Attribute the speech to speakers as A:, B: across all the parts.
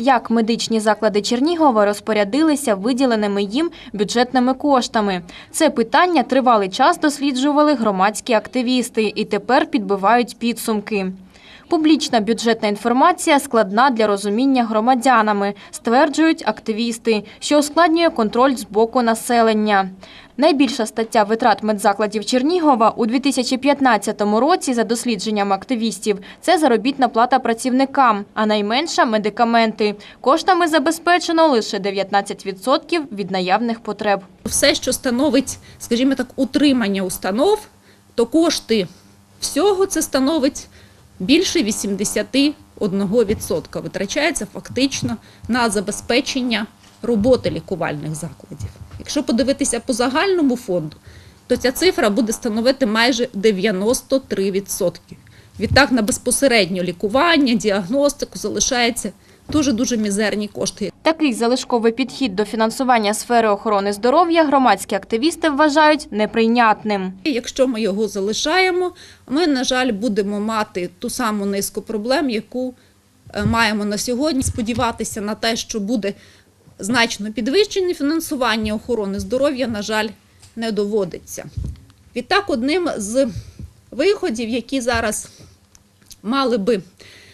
A: Як медичні заклади Чернігова розпорядилися виділеними їм бюджетними коштами? Це питання тривалий час досліджували громадські активісти і тепер підбивають підсумки. Публічна бюджетна інформація складна для розуміння громадянами, стверджують активісти, що ускладнює контроль з боку населення. Найбільша стаття витрат медзакладів Чернігова у 2015 році, за дослідженням активістів, це заробітна плата працівникам, а найменша – медикаменти. Коштами забезпечено лише 19% від наявних потреб.
B: все, що становить, скажімо так, утримання установ, то кошти всього це становить більше 81% витрачається фактично на забезпечення роботи лікувальних закладів. Якщо подивитися по загальному фонду, то ця цифра буде становити майже 93%. Відтак на безпосередньо лікування, діагностику залишається дуже-дуже мізерні кошти.
A: Такий залишковий підхід до фінансування сфери охорони здоров'я громадські активісти вважають неприйнятним.
B: Якщо ми його залишаємо, ми, на жаль, будемо мати ту саму низку проблем, яку е, маємо на сьогодні. Сподіватися на те, що буде значно підвищене фінансування охорони здоров'я, на жаль, не доводиться. Відтак, одним з виходів, які зараз мали би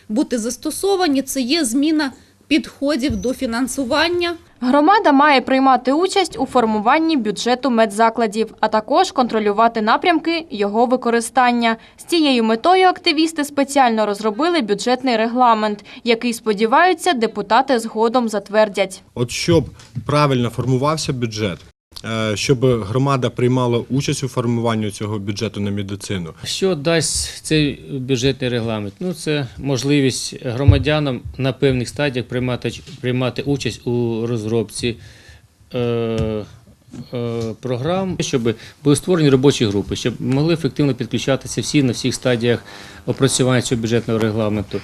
B: бути застосовані, це є зміна підходів до фінансування
A: Громада має приймати участь у формуванні бюджету медзакладів, а також контролювати напрямки його використання. З цією метою активісти спеціально розробили бюджетний регламент, який, сподіваються, депутати згодом затвердять.
C: От щоб правильно формувався бюджет, щоб громада приймала участь у формуванні цього бюджету на медицину.
D: Що дасть цей бюджетний регламент? Ну, це можливість громадянам на певних стадіях приймати, приймати участь у розробці е, е, програм, щоб були створені робочі групи, щоб могли ефективно підключатися всі на всіх стадіях опрацювання цього бюджетного регламенту.